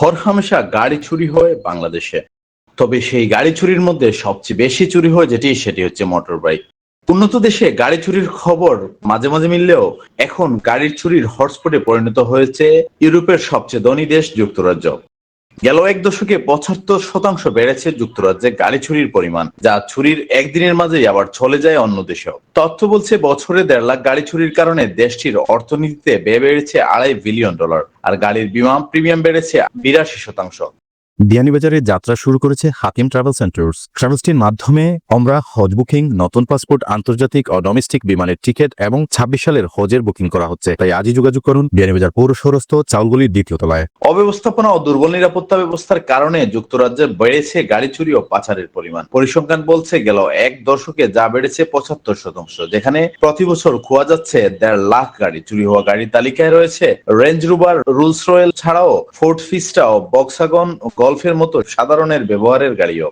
হরহামেশা গাড়ি চুরি হয় বাংলাদেশে। তবে সেই গাড়ি চুরির মধ্যে সবচেয়ে বেশি চুরি হয় যেটি, সেটি হচ্ছে মোটর বাইক উন্নত দেশে গাড়ি চুরির খবর মাঝে মাঝে মিললেও এখন গাড়ির চুরির হটস্পটে পরিণত হয়েছে ইউরোপের সবচেয়ে ধনী দেশ যুক্তরাজ্য। গেল এক দশকে পঁচাত্তর শতাংশ বেড়েছে যুক্তরাজ্যে গাড়ি ছুরির পরিমাণ, যা ছুরির একদিনের মাঝেই আবার চলে যায় অন্য দেশেও। তথ্য বলছে, বছরে দেড় লাখ গাড়ি ছুরির কারণে দেশটির অর্থনীতিতে ব্যয় বেড়েছে আড়াই বিলিয়ন ডলার, আর গাড়ির বিমা প্রিমিয়াম বেড়েছে বিরাশি শতাংশ। বিয়ানীবাজারে যাত্রা শুরু করেছে হাকিম ট্রাভেল সেন্টার্স। ট্রাভেলসটির মাধ্যমে আমরা হজ বুকিং, নতুন পাসপোর্ট, আন্তর্জাতিক ও ডোমেস্টিক বিমানের টিকিট এবং ছাব্বিশ সালের হজের বুকিং করা হচ্ছে। তাই আজই যোগাযোগ করুন বিয়ানীবাজার পৌর সৌরস্থ, চাউলগুলির দ্বিতীয় তলায়। অব্যবস্থাপনা ও দুর্বল নিরাপত্তা ব্যবস্থার কারণে যুক্তরাজ্যে বেড়েছে গাড়ি চুরি ও পাচারের পরিমাণ। পরিসংখ্যান বলছে, গেল এক দশকে যা বেড়েছে পঁচাত্তর শতাংশ, যেখানে প্রতি বছর খোয়া যাচ্ছে দেড় লাখ গাড়ি। চুরি হওয়া গাড়ির তালিকায় রয়েছে রেঞ্জ রুবার রুলস রয়েল ছাড়াও ফোর্ট ফিস্টা ও বক্সাগন গলফের মতো সাধারণের ব্যবহারের গাড়িও।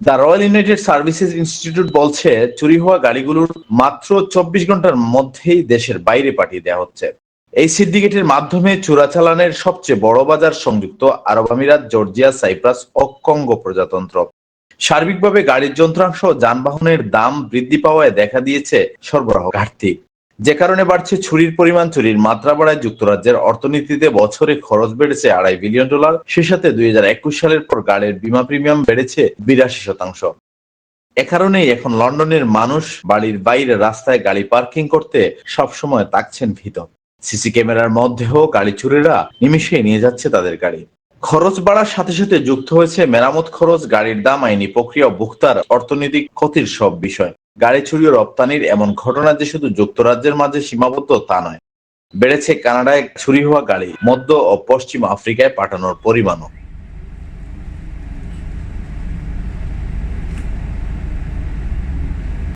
The Royal United Services Institute বলছে, চুরি হওয়া গাড়িগুলোর মাত্র চব্বিশ ঘণ্টার মধ্যেই দেশের বাইরে পাঠিয়ে দেওয়া হচ্ছে। এই সিন্ডিকেটের মাধ্যমে চোরাচালানের সবচেয়ে বড় বাজার সংযুক্ত আরব আমিরাত, জর্জিয়া, সাইপ্রাস ও কঙ্গো প্রজাতন্ত্র। সার্বিকভাবে গাড়ির যন্ত্রাংশ যানবাহনের দাম বৃদ্ধি পাওয়ায় দেখা দিয়েছে সরবরাহ ঘাটতি। যে কারণে বাড়ছে ছুরির পরিমাণ চুরির মাত্রা বাড়ায় যুক্তরাজ্যের অর্থনীতিতে বছরে খরচ বেড়েছে আড়াই বিলিয়ন ডলার। সে সাথে দুই হাজার একুশ সালের পর গাড়ির বিমা প্রিমিয়াম বেড়েছে বিরাশি শতাংশ। এ কারণেই এখন লন্ডনের মানুষ বাড়ির বাইরে রাস্তায় গাড়ি পার্কিং করতে সবসময় তাকছেন ভীত। সিসি ক্যামেরার মধ্যেও গাড়ি চুরিরা নিমিশে নিয়ে যাচ্ছে তাদের গাড়ি। খরচ বাড়ার সাথে সাথে যুক্ত হয়েছে মেরামত খরচ, গাড়ির দাম, আইনি প্রক্রিয়া, ভোক্তার অর্থনৈতিক ক্ষতির সব বিষয়। গাড়ি চুরি ও রপ্তানির এমন ঘটনা যে শুধু যুক্তরাজ্যের মাঝে সীমাবদ্ধ তা নয়, বেড়েছে কানাডায় ছুরি হওয়া গাড়ি মধ্য ও পশ্চিম আফ্রিকায় পাঠানোর পরিমাণও।